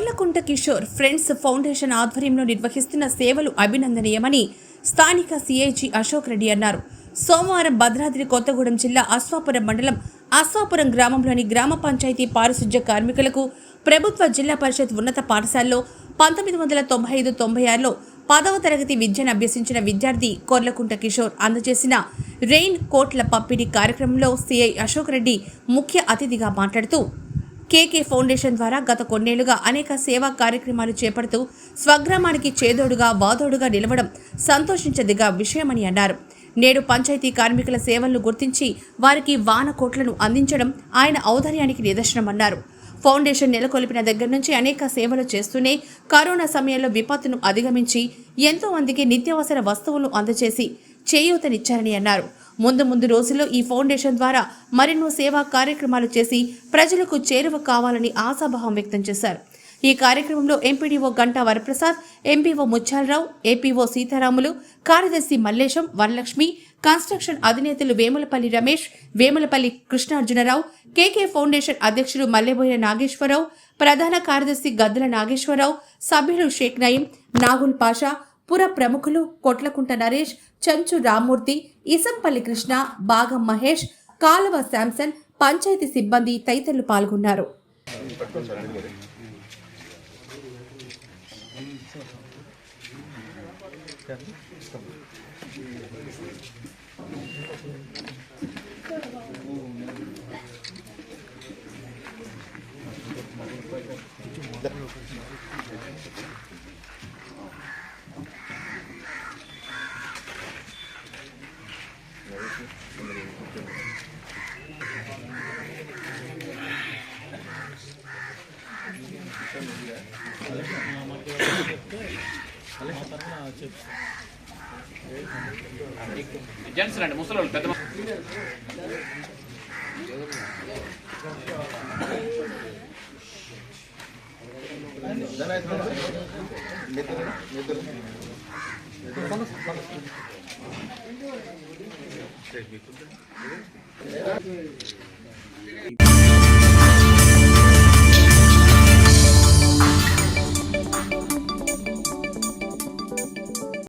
Korlakunta Kishore friends foundation ఆధ్వర్యంలో నిర్వహిస్తున్న సేవలు అభినందనీయమని స్థానిక సిఐజి అశోక్ రెడ్డి అన్నారు. సోమవారం భద్రాద్రి కొత్తగూడెం జిల్లా అశ్వాపురం మండలం అశ్వాపురం గ్రామంలోని గ్రామ పంచాయతీ పారిశుధ్య కార్మికులకు ప్రభుత్వ జిల్లా పరిషత్ ఉన్నత పాఠశాలలో పంతొమ్మిది వందల తొంభై ఐదు తొంభై ఆరులో పదవ తరగతి విద్యను అభ్యసించిన విద్యార్థి కొర్లకుంట కిషోర్ అందజేసిన రెయిన్ కోట్ల పంపిణీ కార్యక్రమంలో సిఐ అశోక్ రెడ్డి ముఖ్య అతిథిగా మాట్లాడుతూ కేకే ఫౌండేషన్ ద్వారా గత కొన్నేళ్ళుగా అనేక సేవా కార్యక్రమాలు చేపడుతూ స్వగ్రామానికి చేదోడుగా వాదోడుగా నిలవడం సంతోషించదిగా విషయమని అన్నారు. నేడు పంచాయతీ కార్మికుల సేవలను గుర్తించి వారికి వాన కోట్లను అందించడం ఆయన ఔదార్యానికి నిదర్శనమన్నారు ఫౌండేషన్ నెలకొల్పిన దగ్గర నుంచి అనేక సేవలు చేస్తూనే కరోనా సమయంలో విపత్తును అధిగమించి ఎంతో మందికి నిత్యావసర వస్తువులు అందజేసి చేయూతనిచ్చారని అన్నారు. ముందు ముందు రోజుల్లో ఈ ఫౌండేషన్ ద్వారా మరెన్నో సేవా కార్యక్రమాలు చేసి ప్రజలకు చేరువ కావాలని ఆశాభావం వ్యక్తం చేశారు. ఈ కార్యక్రమంలో MPDO Ganta Varaprasad MPO Mutyalarao APO Seetaramulu కార్యదర్శి మల్లేశం వరలక్ష్మి కన్స్ట్రక్షన్ అధినేతలు వేములపల్లి రమేష్ వేములపల్లి కృష్ణార్జునరావు కేకే ఫౌండేషన్ అధ్యక్షులు మల్లెబోయిన నాగేశ్వరరావు ప్రధాన కార్యదర్శి గద్దల నాగేశ్వరరావు సభ్యులు షేక్ నయీం నాగుల్ పాషా పుర ప్రముఖులు కొట్లకుంట నరేష్ చంచు రామ్మూర్తి ఇసంపల్లి కృష్ణ బాగం మహేష్ కాలువ శాంసన్ పంచాయతీ సిబ్బంది తదితరులు పాల్గొన్నారు. జెంట్స్ రండి ముసలి పెద్ద మ-